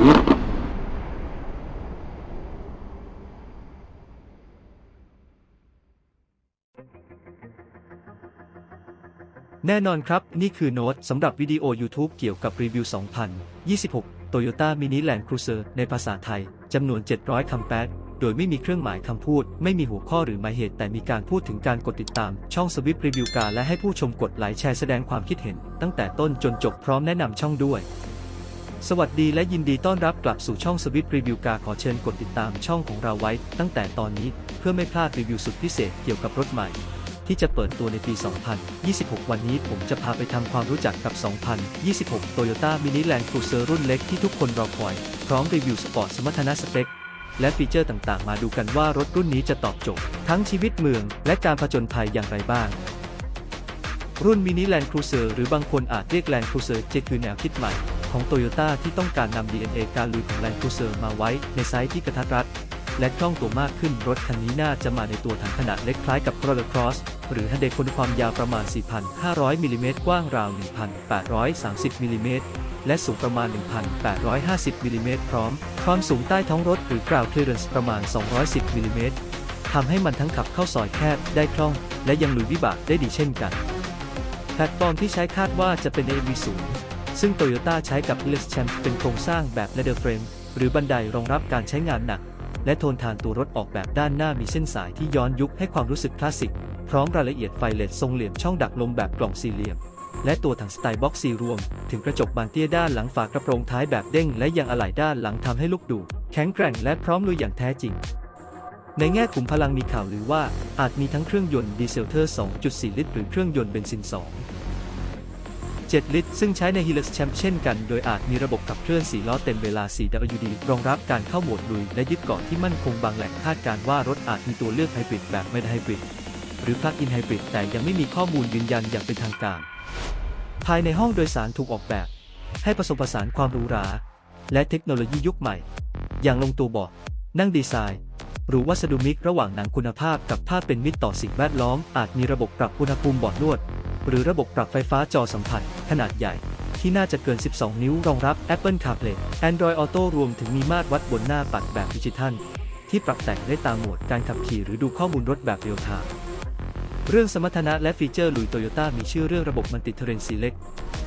แน่นอนครับ นี่คือโน้ตสำหรับวิดีโอ YouTube เกี่ยวกับรีวิว 2026 Toyota Mini Land Cruiser ในภาษาไทย จำนวน 700 คำแปดโดยไม่มีเครื่องหมายคำพูด ไม่มีหัวข้อหรือหมายเหตุแต่มีการพูดถึงการกดติดตาม ช่องสวิปรีวิวการและให้ผู้ชมกดไลค์แชร์แสดงความคิดเห็น ตั้งแต่ต้นจนจบพร้อมแนะนำช่องด้วย สวัสดีและยินดีต้อนรับกลับสู่ช่องสวิตรีวิวกาขอเชิญกดติดตามช่องของเราไว้ ตั้งแต่ตอนนี้เพื่อไม่พลาดรีวิวสุดพิเศษเกี่ยวกับรถใหม่ ที่จะเปิดตัวในปี 2026 วันนี้ผมจะพาไปทำความรู้จักกับ 2026 Toyota Mini Land Cruiser รุ่นเล็กที่ทุกคนรอคอย พร้อมรีวิวสปอร์ตสมรรถนะสเปค และฟีเจอร์ต่างๆ มาดูกันว่ารถรุ่นนี้จะตอบโจทย์ทั้งชีวิตเมือง และการผจญภัยอย่างไรบ้างรุ่น Mini Land Cruiser หรือบางคนอาจเรียก Land Cruiser เจคือแนวคิดใหม่ ของ Toyota ที่ต้องการนำ DNA การลุยของ Land Cruiser มาไว้ในไซส์ที่กระทัดรัด และคล่องตัวมากขึ้นรถคันนี้น่าจะมาในตัวถังขนาดเล็กคล้ายกับ Corolla Cross หรือ Hyundai คนความยาวประมาณ 4,500มิลลิเมตรกว้างราว 1,830มิลลิเมตรและสูงประมาณ 1,850มิลลิเมตรพร้อม ความสูงใต้ท้องรถหรือ ground clearance ประมาณ 210มิลลิเมตรทำให้มันทั้งขับเข้าซอยแคบได้คล่อง และยังลุยวิบากได้ดีเช่นกัน แพลตฟอร์มที่ใช้คาดว่าจะเป็น AV0 ซึ่ง Toyota ใช้กับ h i l l s Champ เป็นโครงสร้างแบบ leather frame หรือบันไดรองรับการใช้งานหนัก และโทนทานตัวรถออกแบบด้านหน้ามีเส้นสายที่ย้อนยุคให้ความรู้สึกคลาสสิก พร้อมรายละเอียดไฟเลดทรงเหลี่ยมช่องดักลมแบบกล่องสี่เหลี่ยม และตัวถังสไตล์บ็อกซีรวม ถึงกระจกบานเตี้ยด้านหลังฝากระโปรงท้ายแบบเด้ง และยังอะไหล่ด้านหลังทำให้ลูกดู แข็งแกร่งและพร้อมลุยอย่างแท้จริงในแง่ขุมพลังมีข่าวหรือว่าอาจมีทั้งเครื่องยนต์ดีเซลเทอร์ 2.4 ลิตร หรือเครื่องยนต์เบนซิน 2 7 ลิตร ซึ่งใช้ใน Hilux Champ เช่นกัน โดยอาจมีระบบขับเคลื่อน 4 ล้อเต็มเวลา 4WD รองรับการเข้าโหมดลุยและยึดเกาะที่มั่นคงบางแหล่งคาดการว่ารถอาจมีตัวเลือกไฮบริดแบบไม่ไฮบริดหรือ Plug-in Hybrid แต่ยังไม่มีข้อมูลยืนยันอย่างเป็นทางการ ภายในห้องโดยสารถูกออกแบบ ให้ผสมผสานความหรูหรา และเทคโนโลยียุคใหม่ อย่างลงตัวเบาะนั่งดีไซน์ หรือวัสดุมิกระหว่างหนังคุณภาพกับภาเป็นมิตรต่อสิ่งแวดล้อม อาจมีระบบปรับอุณหภูมิเบาะนวด หรือระบบปรับไฟฟ้าจอสัมผัส ขนาดใหญ่ ที่น่าจะเกิน 12 นิ้วรองรับ Apple CarPlay Android Auto รวมถึงมีมาตรวัดบนหน้าปัดแบบดิจิทัล ที่ปรับแต่งได้ตามโหมดการขับขี่หรือดูข้อมูลรถแบบเรียลไทม์เรื่องสมรรถนะและฟีเจอร์ลุยโตโยต้ามีชื่อเรื่องระบบมันติเทเรนซีเล็ก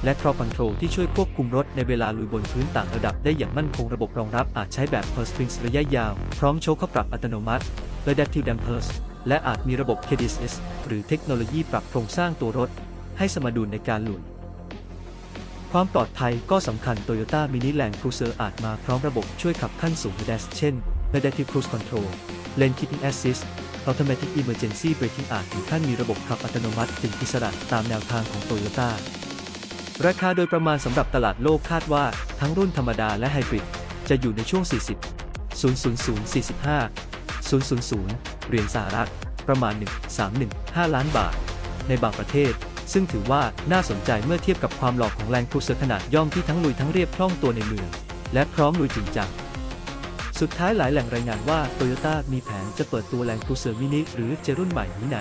และ Crop Control ที่ช่วยควบคุมรถในเวลาลุยบนพื้นต่างระดับได้อย่างมั่นคงระบบรองรับอาจใช้แบบ Per Strings ระยะยาว พร้อมโชคเข้าปรับอัตโนมัติ Adaptive Dampers และอาจมีระบบ KDSS หรือเทคโนโลยีปรับโครงสร้างตัวรถ ให้สมดุลในการหลุยความปลอดภัยก็สำคัญ Toyota Mini Land Cruiser อาจมาพร้อมระบบช่วยขับขั้นสูง ADAS เช่น Adaptive Cruise Control Lane Keeping Assist Automatic Emergency Braking อาจถึงขั้นมีระบบขับอัตโนมัติถึงอิสระตามแนวทางของ Toyota ราคาโดยประมาณสำหรับตลาดโลกคาดว่าทั้งรุ่นธรรมดาและไฮบริดจะอยู่ในช่วง 40 000 45 000 เหรียญสหรัฐประมาณ 1315 ล้านบาท ในบางประเทศ ซึ่งถือว่าน่าสนใจเมื่อเทียบกับความหลอกของแรงครูเซอร์ขนาดย่อมที่ทั้งลุยทั้งเรียบคล่องตัวในเมือง และพร้อมลุยจริงจังสุดท้ายหลายแหล่งรายงานว่าโตโยต้ามีแผนจะเปิดตัวแรงครูเซอร์มินิหรือเจรุ่นใหม่นี้ใน